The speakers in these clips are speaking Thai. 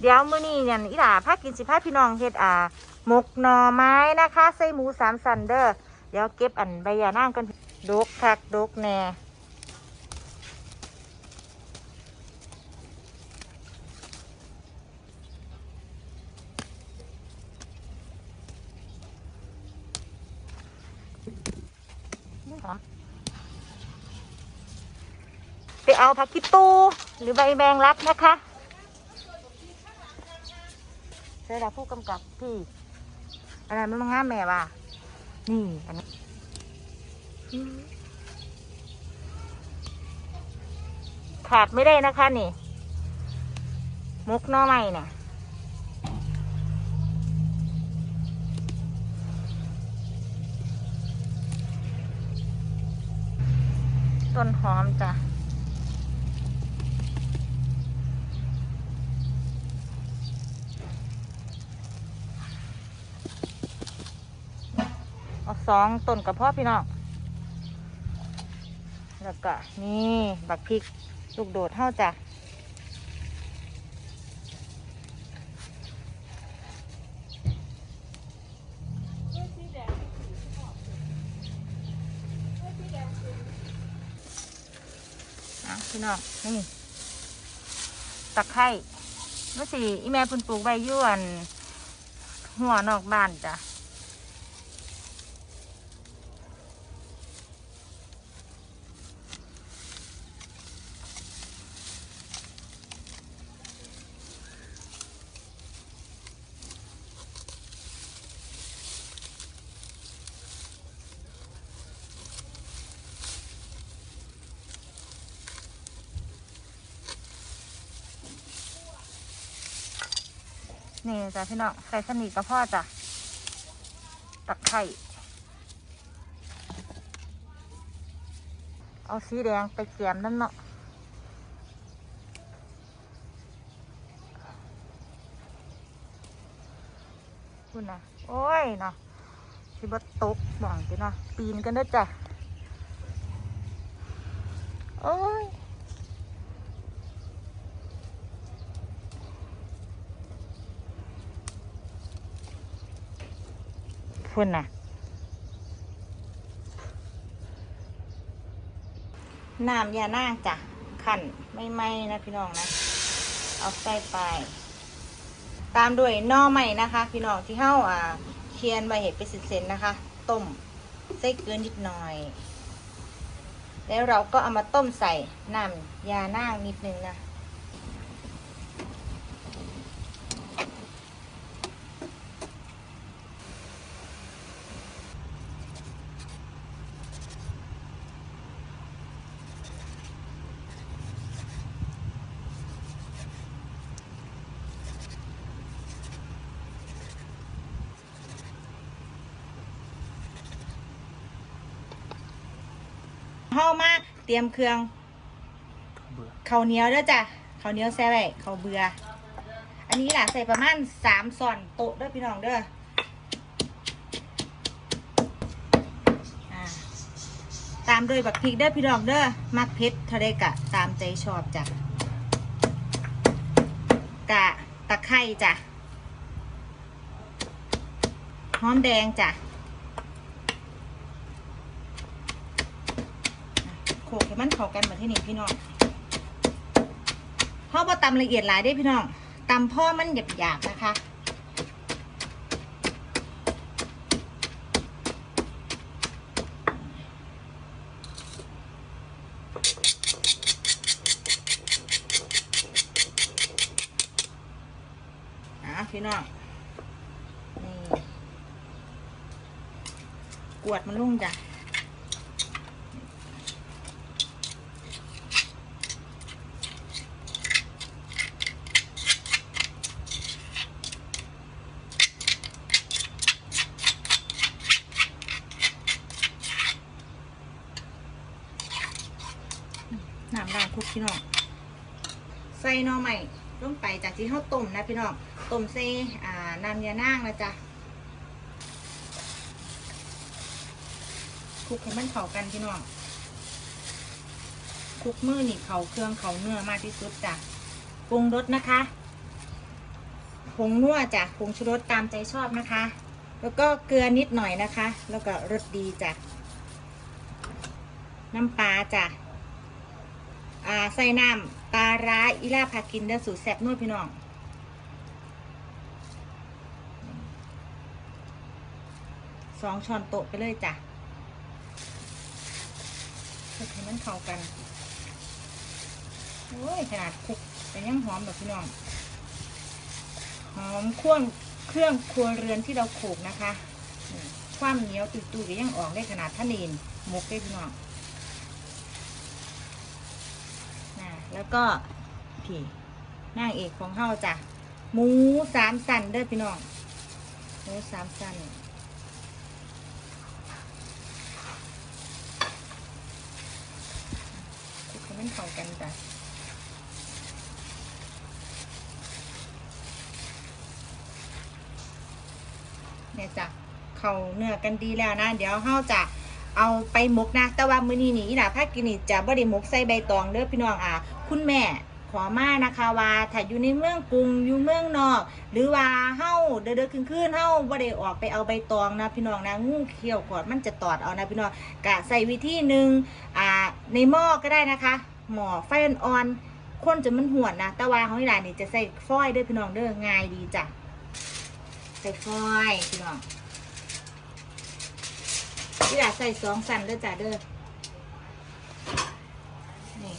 เดี๋ยวมื้อนี้เนี่ยอีหลาพากินสิพาพี่น้องเฮ็ดอ่าหมกหน่อไม้นะคะ ใส่หมูสามสันเด้อเดี๋ยวเก็บอันใบยานางกันดกคักดกแน่นี่หอมไปเอาผักกิตูหรือใบแมงลักนะคะ เสร็จแล้วผู้กำกับพี่ อะไรมันมางามแม่ว่ะนี่อันนี้ขาดไม่ได้นะคะนี่มุกน้อใหม่เนี่ยต้นหอมจ้ะ สองต้นกับพ่อพี่น้องแล้วก็นี่บักพริกลูกโดดเท่าจ้ะพี่น้องนี่ตะไคร้เมื่อสิอีแม่พุ่นปลูกใบยวนหัวนอกบ้านจ้ะ นี่จ้ะพี่น้องใส่สนิทกับพ่อจ้ะตะไคร่เอาสีแดงไปเกียมนั่นเนาะคุณนะโอ้ยเนาะสิบตกหวังจ้ะเนาะปีนกันด้อจ้ะ โอ้ย พุ่นน่ะ น้ำยานางจ้ะขันไม่ไหมนะพี่น้องนะ เอาใส่ไป ตามด้วยน่อใหม่นะคะ พี่น้องที่เฮ้าอ่าเคียนใบเห็ดไปสินๆนะคะ ต้มใส่เกลือนิดหน่อย แล้วเราก็เอามาต้มใส่น้ำยานางนิดนึงนะ เฮามาเตรียมเครื่องเบื่อข้าวเหนียวเด้อจ้ะข้าวเหนียวแซ่ไว้ข้าวเบื่อ อันนี้แหละใส่ประมาณสามส่อนโต๊ะเด้อพี่น้องเด้อตามด้วยบักพริกเด้อพี่น้องเด้อมักเผ็ดเท่าใดกะ ตามใจชอบจ้ะกะตะไคร้จ้ะหอมแดงจ้ะ โขลกให้ มันเข้ากันมือนที่นี่พี่น้องเพราะว่าตำละเอียดหลายได้พี่น้องตำพ่อมันหยาบๆนะคะอะพี่น้องนี่กวดมันลุ่งจ้ะ น้ำด่างคลุกพี่น้อง ใส่หน่อใหม่ลงไปจากที่ เขาต้มนะพี่น้องต้มใส่อ่าน้ำยานางนะจ๊ะคลุกให้มันเข้ากันพี่น้องคลุกมือนี่เขาเครื่องเขาเนื้อมากที่สุดจ้ะปรุงรสนะคะผงนัวจ้ะผงชูรสตามใจชอบนะคะ แล้วก็เกลือนิดหน่อยนะคะ แล้วก็รสดีจ้ะน้ำปลาจ้ะอ่าใส่น้ำปลาร้าอีลาพากินเด้อสูตรแซ่บนวดพี่น้อง สองช้อนโต๊ะไปเลยจ้ะคลุกให้มันเข้ากันโอ้ยขนาดคลุกแต่ยังหอมแบบพี่น้อง หอมเครื่องเครื่องครัวเรือนที่เราโขกนะคะ ความเหนียวตุยๆก็ยังออกได้ขนาดท่านีนหมกได้พี่น้องนะแล้วก็พี่นางเอกของเฮาจ้ะหมูสามสันเด้อพี่น้องหมูสามสัน คลุกให้ มันเข้ากันจ้ะเนี่ยจ้ะเขาเนื้อกันดีแล้วนะ เดี๋ยวเฮาจะเอาไปหมกนะ แต่ว่ามื้อนี้นี่อีหล่ะภาคกินนี่จะบ่ได้หมกใส่ใบตองเด้อพี่น้องอะคุณแม่ ขอมานะคะว่าถ้าอยู่ในเมืองกรุงอยู่เมืองนอก หรือว่าเฮาเด้อๆคืนๆเฮาบ่ได้ออกไปเอาใบตองนะพี่น้องนะงูเขียวกอดมันจะตอดเอานะพี่น้องกะใส่วิธีหนึ่งอ่าในหม้อก็ได้นะคะ หม้อไฟอ่อนคนจะมันหวนนะแต่ว่าของอีหล่ะนี่จะใส่ฟอยล์ด้อพี่น้องเด้อง่ายดีจ้ะใส่ฟอยล์พี่น้องพี่ดาใส่สองสันเด้อจ้ะเด้อ นี่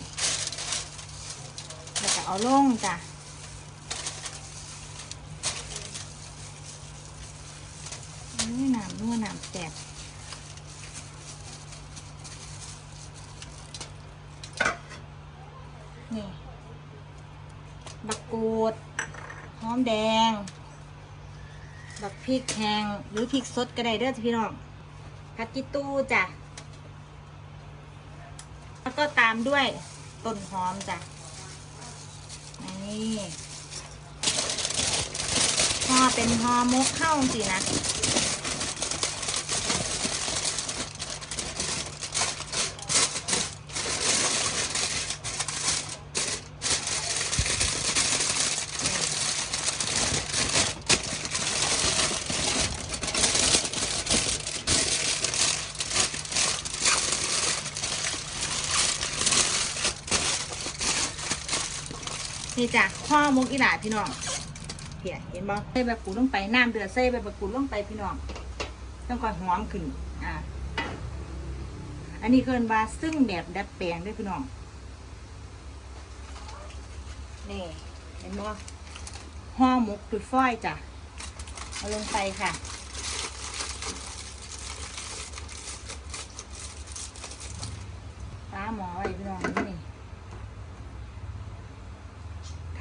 แล้วก็ เอาลงจ้ะนี่น้ำนัวน้ำแสบนี่บักกูดหอมแดง บักพริกแห้งหรือพริกสดก็ได้เด้อพี่น้องผักกิตู้จ้ะ แล้วก็ตามด้วยต้นหอมจ้ะ นี่ห่อเป็นห่อมกเข้าจริงนะ นี่จ้ะข้อมุกอีหลาพี่น้องเห็นเห็นบ่ใส่ใบกูลงไปน้ำเดือดใส่ใบกูลงไปพี่น้องต้องก่อนหอมขึ้นอ่าอันนี้เกินว่าซึ่งแบบดัดแปลงด้วยพี่น้องนี่เห็นบ่ห่อหมกตุดฝ้อยจ้ะเอาลงไปค่ะปลาหมอไว้พี่น้องนี่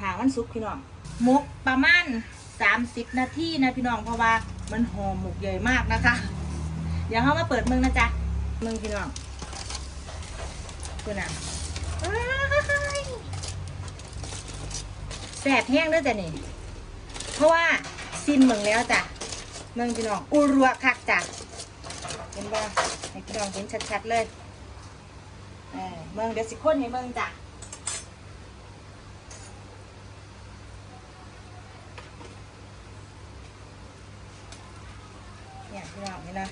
ถางมันสุกพี่น้องหมกประมาณสามสิบนาทีนะพี่น้องเพราะว่ามันหอมหมกใหญ่มากนะคะ เดี๋ยวเขามาเปิดมึงนะจ๊ะมึงพี่น้องคุณอะแสบแห้งด้วยจ้ะนี่ เพราะว่าซิมมึงแล้วจ้ะมึงพี่น้องอุรัวคักจ้ะเห็นบ่ให้พี่น้องเห็นชัดๆเลยเออมืองเดี๋ยวสิคนให้มืองจ้ะ เนี่ย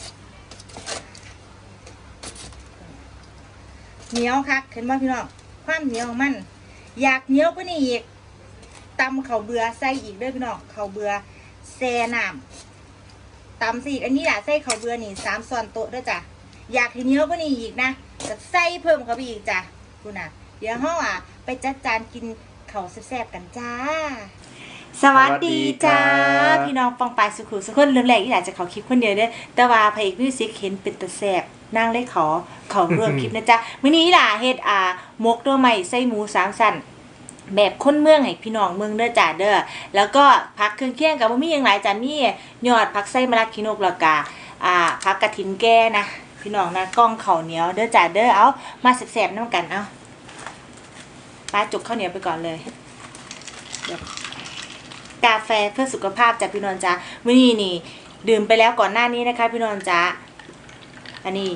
พี่น้องนี่นะเหนียวคักเห็นไหมพี่น้องความเหนียวมัน อยากเหนียวกว่านี้อีกตำเข้าเบือใส่อีกด้อพี่น้องเข้าเบือแซ่น้ำตำสิอีกอันนี้แหละใส่ข้าเบือนี่สามส่วนโต๊ะด้อจ้ะอยากให้เหนียวกว่านี้อีกนะจะใส่เพิ่มเข้าไปอีกจ้ะคุณน่ะเดี๋ยวห้องอะ ไปจัดจานกินเข้าแซ่บๆกันจ้า สวัสดีจ้า พี่น้องปองปายสุขุสุขคนเรื่องแรกที่อยากจะขอคลิปคนเดียวเด้อแต่ว่าพระเอกมิวสิกเห็นเป็นตะแสบนั่งเลยขอขอร่วมคลิปนะจ๊ะมื้อนี้ล่ะเฮ็ดอ่ามกตัวใหม่ไส้หมูสามสันแบบคนเมืองให้พี่น้องเมืองเด้อจ้าเด้อแล้วก็ผักเครื่องเคียงกับบ่มีหยังหลายจ้ะมียอดผักไส้มะระขี้นกแล้วก็อ่าผักกระถินแก่นะพี่น้องนะกล้องข้าวเหนียวเด้อจ้าเด้อเอามาแซ่บๆนำกันเอาปลาจุกข้าวเหนียวไปก่อนเลยเดี๋ยว กาแฟเพื่อสุขภาพจากพี่นนท์จ้าวันนี้นี่ ดื่มไปแล้วก่อนหน้านี้นะคะ พี่นนท์จ้าอันนี้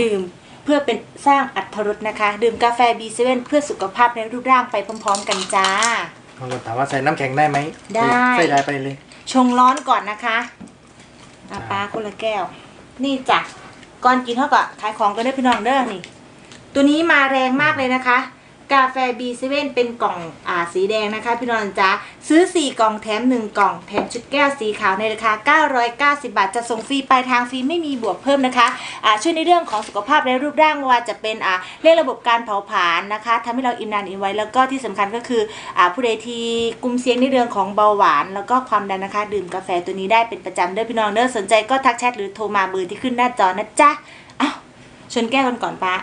ดื่มเพื่อเป็นสร้างอัตรถรสนะคะ ดื่มกาแฟ B7 เพื่อสุขภาพในรูปร่างไปพร้อม ๆ กันจ้าบางคนถามว่าใส่น้ำแข็งได้ไหมได้ ใส่ได้ไปเลย ชงร้อนก่อนนะคะอาปลาคนละแก้ว นี่จ้ะก่อนกินเท่ากับขายของก็ได้พี่น้องเด้อนี่ ตัวนี้มาแรงมากเลยนะคะ กาแฟ B7 เป็นกล่องอ่าสีแดงนะคะ พี่น้องจ๊ะซื้อ 4 กล่องแถม 1 กล่องแถมชุดแก้วสีขาวในราคา 990 บาท จะส่งฟรีปลายทางฟรีไม่มีบวกเพิ่มนะคะอ่าช่วยในเรื่องของสุขภาพและรูปร่างว่าจะเป็นอ่าเรื่องระบบการเผาผลาญนะคะทำให้เราอิ่มนานอิ่มไวแล้วก็ที่สำคัญก็คืออ่าผู้ใดที่กลุ่มเสี่ยงในเรื่องของเบาหวาน แล้วก็ความดันนะคะ ดื่มกาแฟตัวนี้ได้เป็นประจำเด้อพี่น้องเด้อสนใจก็ทักแชทหรือโทรมาเบอร์ที่ขึ้นหน้าจอนะจ๊ะอ้าวชนแก้วกันก่อนป้า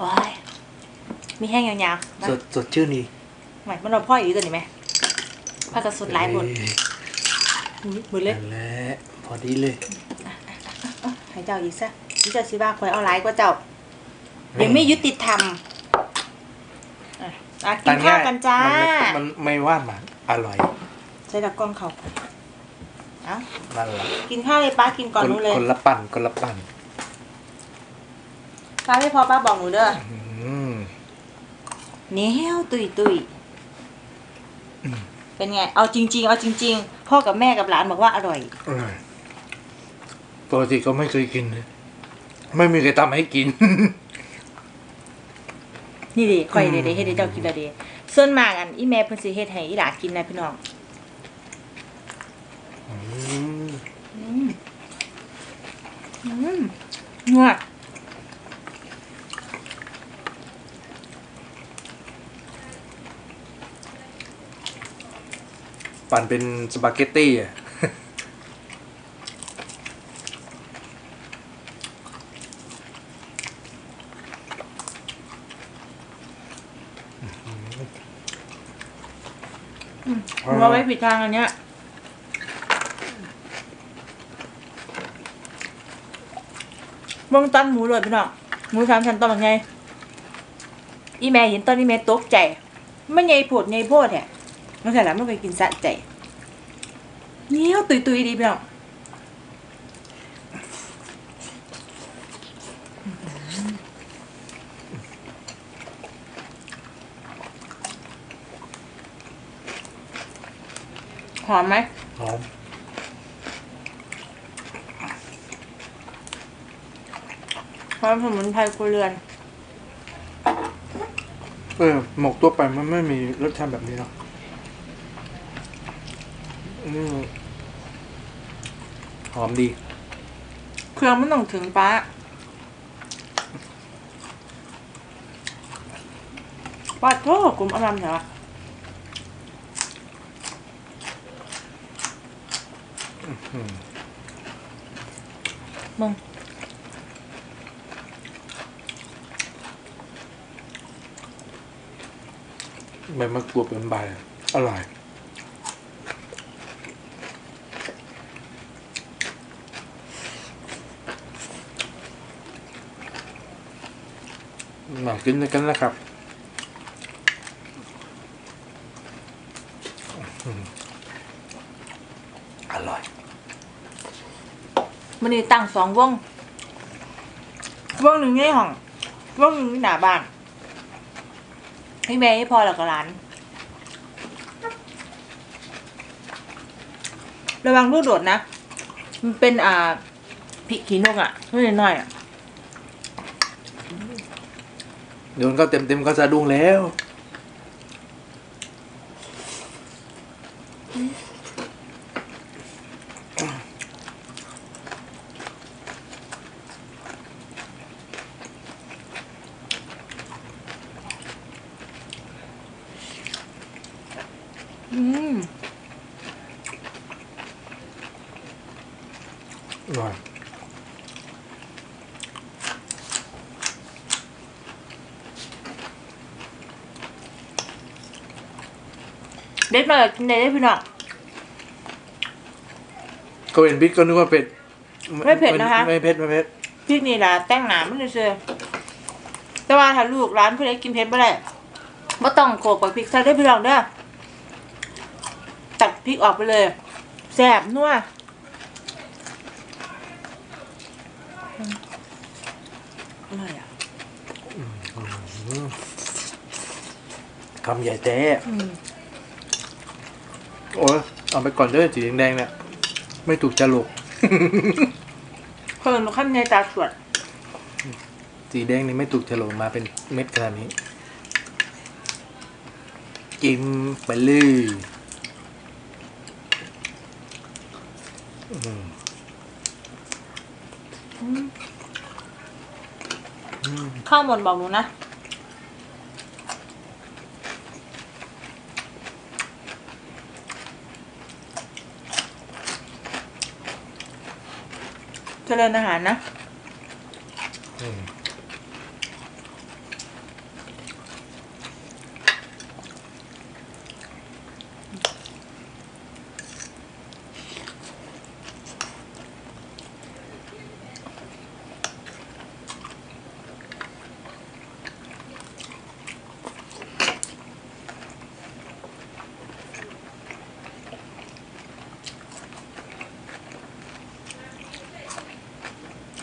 โอ้ย มีแห้งยาวๆนะสดสดชื่นดีหมายมันเราพ่ออีกตัวนี้ไหมพ่อกระสุดหลายบทเอ้ยอุ๊ยมือเล็กนั่นแหละพอดีเลยให้เจ้าอีกซะนี่เจ้าสิว่าคอยเอาหลายกว่าเจ้ายังไม่ยุติธรรมอะอะกินข้าวกันจ้า มันไม่มันไม่ว่ามันอร่อยใส่ดักกล้องเขาเอ้านั่นแหละกินข้าวเลยป้ากินก่อนคนหนู้นเลยคนละปั่นคนละปั่นป้าไม่พอป้าบอกหนูเด้ออืม เหนียวตุยตุยอืมเป็นไง เอาจริง ๆ เอาจริง ๆ พ่อกับแม่กับหลานบอกว่าอร่อยอร่อยปกติก็ไม่เคยกินเลยไม่มีใครทำให้กิน นี่ดิคอยเดอืมเดเฮ็ดให้เจ้ากินละเดส่วนมากอันอีแม่เพิ่นสิเฮ็ดให้อีหลากินนะพี่น้องอืมอืมอืมงวด ปั่นเป็นสปาเกตตี้อะเอาไว้ผิดทางอันเนี้ยเบิ่งต้นหมูเลยพี่น้องหมูสามชั้นต้นแบบไง อีแม่เห็นต้นอีแม่ตกใจมันใหญ่โพดใหญ่โพดแท้ มันใส่แล้วมันไปกินสะใจเหนียวตุยตุยๆดีพี่น้องหอมไหมหอมหอมสมุนไพรครัวเรือน เออ หมกตัวไปมันไม่มีรสชาติแบบนี้เนาะอืม หอมดี เครื่องมันต้องถึงป้าปัดโทษกลุ่มอารมณ์เหรออืมมึงใบมะกรูดเป็นใบอะอร่อย มากินด้วยกันนะครับอร่อยมันนี่ตั้งสองวง วงหนึ่งในห้องวงหนึ่งหน้าบ้านให้แม่ให้พอแล้วก็ร้าน ระวังลูกโดดนะ มันเป็นอ่าพริกขี้นกอะนิดหน่อยอะ โดนก็เต็มเต็มๆก็สะดุ้งแล้ว เด็ดมาเลยกินได้ได้พี่น้อง ก็เป็นพริกก็นึกว่าเผ็ดไม่เผ็ดนะคะ ไม่เผ็ดไม่เผ็ดพริกนี่ล่ะแต่งหนามันเลยเชื่อแต่ว่าถ้าลูกร้านผู้ใดกินเผ็ดไม่ได้ไม่ต้องโขลกกับพริกใส่ได้พี่น้องเด้อตัดพริกออกไปเลยแซ่บนัวอร่อยอะคำใหญ่แท้อืม โอ้ยเอาไปก่อนเด้อสีแดงๆเนี่ยไม่ถูกจริตเพิ่มข้ามในตาสวดสีแดงนี่ไม่ถูกจริตมาเป็นเม็ดขนาดนี้กินไปเลยอืมข้าวหมดบอกหนูนะ เจริญอาหารนะ อืม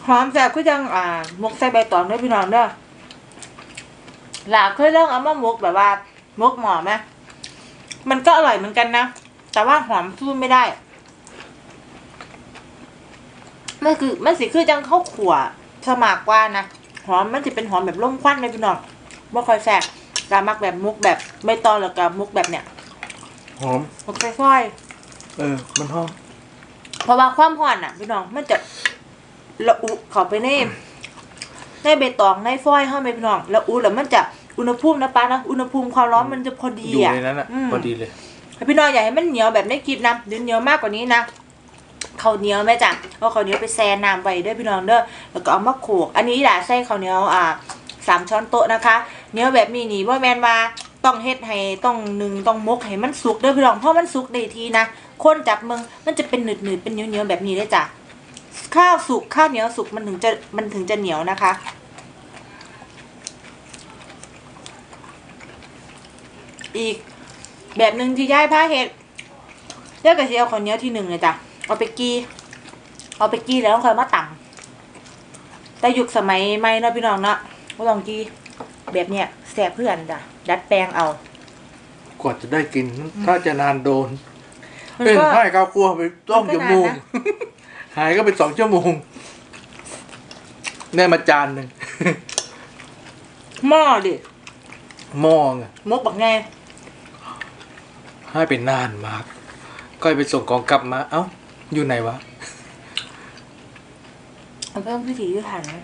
หอมแซ่บคือจังอ่าหมกใส่ใบตองด้วยพี่น้องเด้อหลาเคยลองเอามาหมกแบบว่าหมกหมอไหมมันก็อร่อยเหมือนกันนะ แต่ว่าหอมสู้ไม่ได้มันคือมันสิคือจังข้าวขั่วสมากกว่านะหอมมันจะเป็นหอมแบบล่มควันเลยพี่น้องไม่ค่อยแซ่บกามักแบบมุกแบบใบตองหรือกับมุกแบบเนี้ยหอมมุกค่อยๆเออ มันหอมเพราะว่าความร้อนอะพี่น้องมันจะ ระอุเข้าไปในในใบตองในฟอยล์เข้าไปพี่น้องระอุแล้วมันจะอุณหภูมินะป้านะอุณหภูมิความร้อนมันจะพอดีอยู่อะในนั้นอะมพอดีเลยให้พี่น้องอย่าให้มันเหนียวแบบในคลิปนะหรือเหนียวมากกว่านี้นะข้าวเหนียวแม่จ้ะเอาข้าวเหนียวไปแช่น้ำไว้เด้อพี่น้องเด้อแล้วก็เอามาโขลกอันนี้ด่าใส่ข้าวเหนียวอ่าสามช้อนโต๊ะนะคะเหนียวแบบนี้นี่ว่าแมนว่าต้องเฮ็ดให้ต้องหนึ่งต้องมกให้มันสุกเด้อพี่น้องเพราะมันสุกได้ทีนะคนจับมึงมันจะเป็นหนืดๆเป็นเหนียวๆแบบนี้เลยจ้ะ ข้าวสุกข้าวเหนียวสุกมันถึงจะมันถึงจะเหนียวนะคะ อีกแบบหนึ่งที่ย่ายผ้าเห็ดเรียกกระเทียมข้าวเหนียวที่หนึ่งเลยจ้ะเอาไปกีเอาไปกีแล้วค่อยมาตำแต่ยุคสมัยใหม่เนาะพี่น้องเนาะก็ลองกีแบบเนี้ยแสบเพื่อนจ้ะดัดแปลงเอากว่าจะได้กิน ถ้าจะนานโดนมันเป็นก็ไข้ข้าวคั่วไปต้มมันก็ ชั่วโมงนานนะหายก็เป็นสองชั่วโมงได้มาจานหนึ่งหม้อดิมองอะมกบักไงให้เป็นนานมาก ก็ไปส่งของกลับมา เอ้า อยู่ไหนวะ มันเพิ่มพิถีพิถันนะ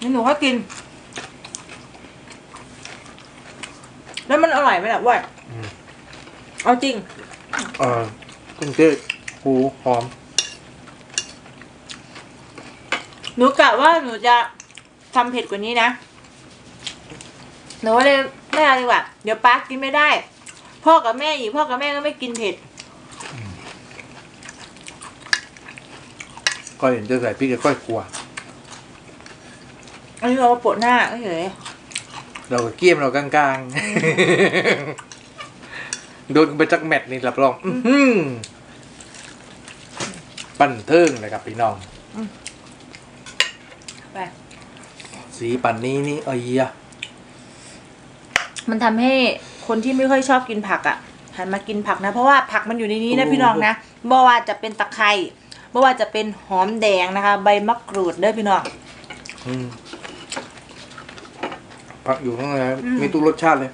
นี่หนูก็กิน แล้วมันอร่อยไหมล่ะเว้ยอืมเอาจริง เออกุ้งเทศหูหอม หนูกะว่าหนูจะทำเผ็ดกว่านี้นะ หนูก็เลยไม่เอาดีกว่า เดี๋ยวป้ากินไม่ได้ พ่อกับแม่อีกพ่อกับแม่ก็ไม่กินเผ็ด ก็เห็นจะใส่พริกกับก้อยกลัว อันนี้เรามาโปะหน้าเฉย เราก็เกี้ยมเรากลางๆ โดนไปจักแมตช์นี่รับรอง อื้อหือปั่นเทิงเลยครับพี่น้องไปสีปั่นนี้นี่เอ้ยอะมันทำให้คนที่ไม่ค่อยชอบกินผักอะหันมากินผักนะ เพราะว่าผักมันอยู่ในนี้นะพี่น้องนะบ่ว่าจะเป็นตะไคร้บ่ว่าจะเป็นหอมแดงนะคะ ใบมะกรูดเด้อพี่น้องอืม ผักอยู่ข้างในอืมมีทุกรสชาติเลย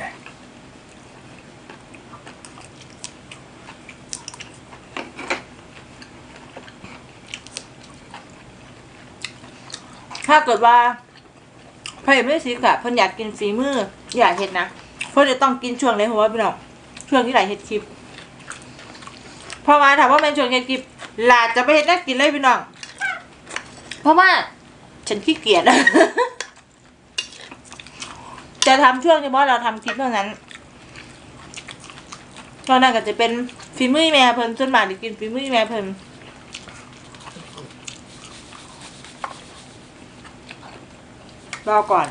นี่ถ้าเกิดว่า ใครไม่ซิกอะเพิ่นอยากกินฝีมืออยากเห็ดนะเพิ่นจะต้องกินช่วงไหนหัวะพี่น้องช่วงที่ไหลายเห็ดคลิปเพราะว่าถามว่าเป็นช่วงเห็ดคลิปหลาจะไปเห็ดน่ากินเลยพี่น้อง เพราะว่าฉันขี้เกียจจะทำช่วงเฉพาะเราทำคลิปเท่านั้นตอนนั้นก็จะเป็นฝีมือแม่เพิ่นส่วนมากได้กินฝีมือแม่เพิ่น รอก่อน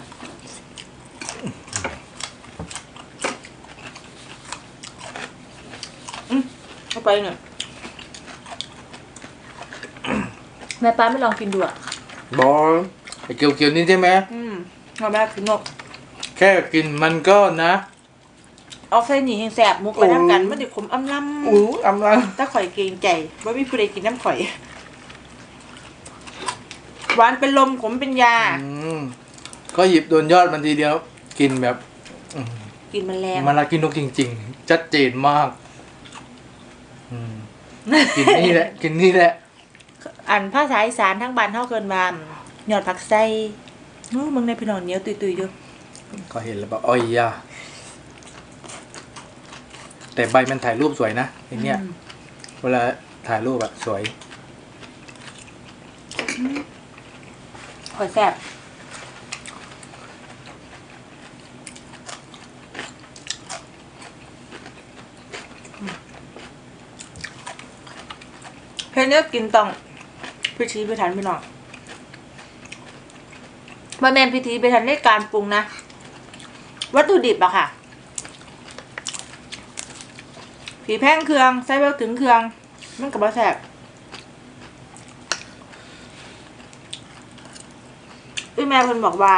อืมเอาไปหน่อยแม่ป้าไม่ลองกินดูอะ บอลไอ้เกียวๆนี่ใช่ไหมอืมเอาแม่กินงกแค่กินมันก็นะเอาใส่หนีแห้งแสบมุกไปน้ำกันมันเดี๋ยวขมอำลำอู้อำลังถ้าข่อยเกรงใจว่ามีผู้ใดกินน้ำข่อย หวานเป็นลมขมเป็นยา อืม ก็หยิบโดนยอดมันทีเดียว กินแบบอืมกินมันแรงมันลากินนกจริง ๆ ชัดเจนมาก อืมกินนี่แหละ กินนี่แหละอันภาษาอีสานทั้งบ้านเท่าเกินมาหยอดผักไส้นู้มึงในพี่นอนเหนียวตุยๆอยู่ก็เห็นแล้วแบบอ้อยยาแต่ใบมันถ่ายรูปสวยนะไอเนี้ยอืมเวลาถ่ายรูปแบบสวยข่อยแสบ เพนเนี้ยกินต้องพิธีพิถันพี่น้องมาแมนพิธีพิถันในการปรุงนะ วัตถุดิบอะค่ะ ผีแพงเครื่องใส่เบลถึงเครื่อง มันกับว่าแสบพี่แม่คนบอกว่า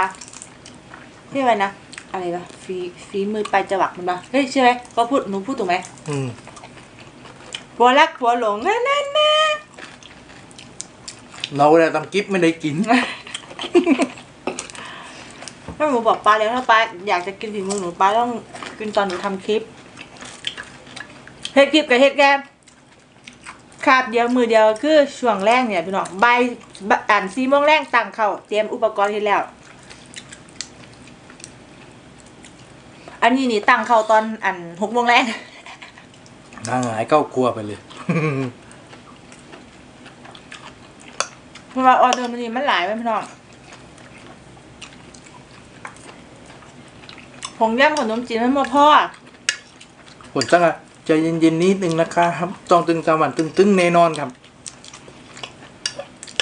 พี่อะไรนะ อะไรวะฝีฝีมือไปลายจวักมันปะเฮ้ยใช่ไหมเขาพูดหนูพูดถูกไหมอืมผัวรักผัวหลงแน่แน่แน่ เราเวลาทำกิฟไม่ได้กินถ้าหนูบอกป้าแล้วถ้าป้าอยากจะกินฝีมือหนูป้าต้องกินตอนหนูทำคลิปเฮ็ดคลิปกับเฮ็ดแกมคาบเดียวมือเดียวคือช่วงแรกเนี่ยพี่น้องใบายอ่านซีโมงแรกตั้งเข้าเตรียมอุปกรณ์เฮ็ดแล้ว อันนี้นี่ตั้งเข้าตอนอันหกโมงแรก ทางหายเข้าครัวไปเลย เพราะว่าออเดอร์มันนี่มันหลายไว้พี่น้องผงย่ำขนมจีนมันมาพ่อผลตั้งอะใจเย็นๆนิดนึงนะครับต้องตึงสามวันตึงๆแน่นอนครับ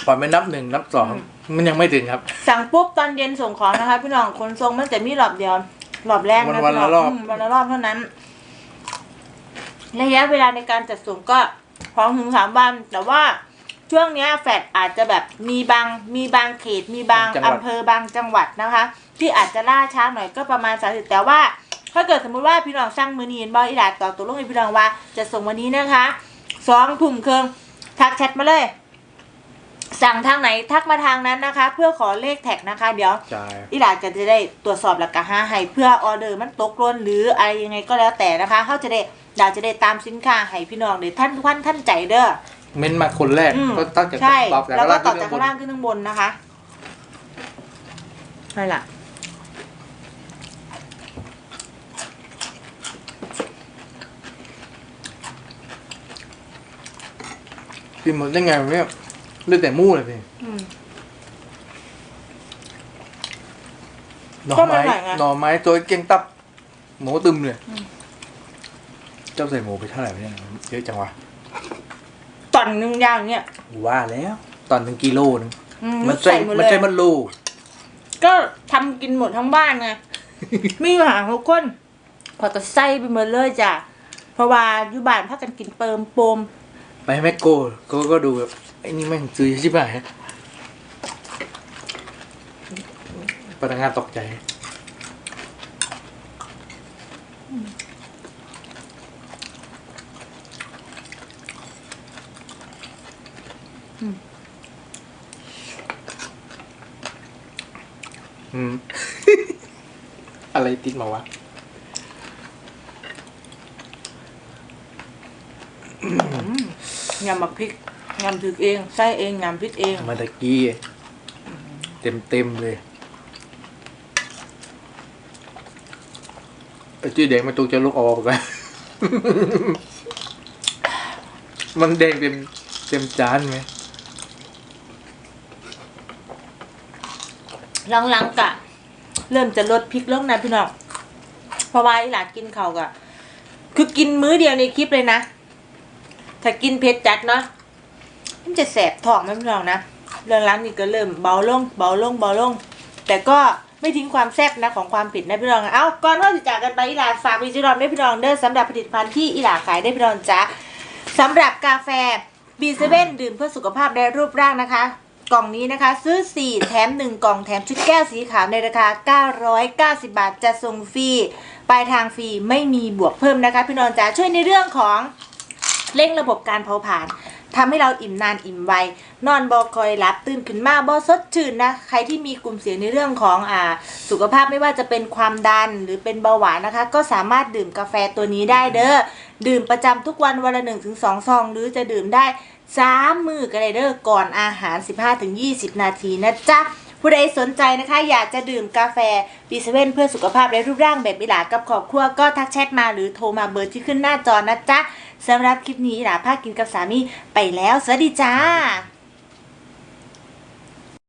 ปล่อยไม่นับหนึ่งนับสองมันยังไม่ถึงครับ สั่งปุ๊บตอนเย็นส่งของนะคะ พี่น้องคนส่งมันจะมีรอบเดียวรอบแรกนะวันพี่ละน้องรอบอืมวันละรอบเท่านั้นระยะเวลาในการจัดส่งก็สองถึงสามวันแต่ว่า ช่วงเนี้ยแฟดอาจจะแบบมีบางมีบางเขต มีบางจังหวัด อำเภอบางจังหวัดนะคะ ที่อาจจะล่าช้าหน่อยก็ประมาณสามสิบแต่ว่า ถ้าเกิดสมมุติว่าพี่น้องสร้างมือนีนบออีหลาดต่อตัวลงให้พี่น้องว่าจะส่งวันนี้นะคะสองถุ่มเครื่องทักแชทมาเลย สั่งทางไหนทักมาทางนั้นนะคะ เพื่อขอเลขแท็กนะคะ เดี๋ยว ใช่อีหลาจะจะได้ตรวจสอบหลักการหาให้เพื่อออเดอร์มันตกหล่นหรืออะไรยังไงก็แล้วแต่นะคะเขาจะได้ดาจะได้ตามสินค้าให้พี่น้องเดี๋ยวท่านท่านท่านใจเด้อ เม้นมาคนแรกอืมก็ตั้งจากใช่ตอบจากแล้วก็ล่างต่อขึ้นจากข้างบข้างล่านงขึ้นข้างบนนะคะ ใช่ล่ะกินหมดได้ไงวะเนี่ยเลือดแต่มู่เลยพี่อืม หน่อก็มันไม้ไหนอะหน่อไม้ตัวเก่งตับ หมูตึมเลยอืมเจ้าใส่หมูไปเท่าไหร่วะเนี่ยเยอะจังวะ ตอนหนึ่งอย่างเนี่ย ว่าแล้วตอนถึงกิโลนึงอืมันใส่หมดมันเลยใช่มันลูกก็ทำกินหมดทั้งบ้านไง มีอยู่หาหกคนพอจะใส่ไปหมดเลยจ้ะ เพราะว่าอยู่บ้านพากันกินเปิมโปมไปแมคโกรก็ก็ดูแบบไอ้นี่แม่งซื้อใช่ไหมพนักงานตกใจ อืม อะไรติดมาวะ ยำบักพริกยำถึกเองใส่เองยำพริกเองมาตะกี้เต็มเต็มๆเลยไอ้จี้แดงมันตูจะลุกออกไป มันแดงเต็มเต็มจานไหม หลังๆกะ เริ่มจะลดพริกลงนะพี่น้องเพราะว่าอีหลานกินเขากะ คือกินมื้อเดียวในคลิปเลยนะ ถ้ากินเผ็ดจัดเนาะมันจะแสบท้องไหมพี่น้องนะ เรื่องร้านนี้ก็เริ่มเบาลงเบาลงเบาลง แต่ก็ไม่ทิ้งความแซ่บนะของความผิดนะพี่น้อง เอาก่อนที่จะจากกันไปอีหลาฝากวิจิตรอมได้พี่น้องเด้อสำหรับผลิตภัณฑ์ที่อีหลาขายได้พี่น้องจ้าสำหรับกาแฟ B7 ดื่มเพื่อสุขภาพและรูปร่างนะคะ กล่องนี้นะคะ ซื้อ 4 แถม 1 กล่องแถมชุดแก้วสีขาวในราคา 990 บาทจะส่งฟรีปลายทางฟรีไม่มีบวกเพิ่มนะคะ พี่นองจ๋าช่วยในเรื่องของเร่งระบบการเผาผลาญทำให้เราอิ่มนานอิ่มไว นอนบอคอยหลับตื่นขึ้นมาบอสดชื่นนะ ใครที่มีกลุ่มเสี่ยงในเรื่องของอ่าสุขภาพไม่ว่าจะเป็นความดันหรือเป็นเบาหวานนะคะ ก็สามารถดื่มกาแฟตัวนี้ได้เด้อ ดื่มประจำทุกวันวันละ1-2ถึงสองซอง หรือจะดื่มได้ สามมือกันเลยเด้อก่อนอาหาร 15-20 นาทีนะจ๊ะผู้ใดสนใจนะคะ อยากจะดื่มกาแฟบีเซเว่นเพื่อสุขภาพและรูปร่างแบบอิหลากับครอบครัวก็ทักแชทมาหรือโทรมาเบอร์ที่ขึ้นหน้าจอนะจ๊ะสำหรับคลิปนี้อิหลาพากินกับสามีไปแล้ว สวัสดีจ้า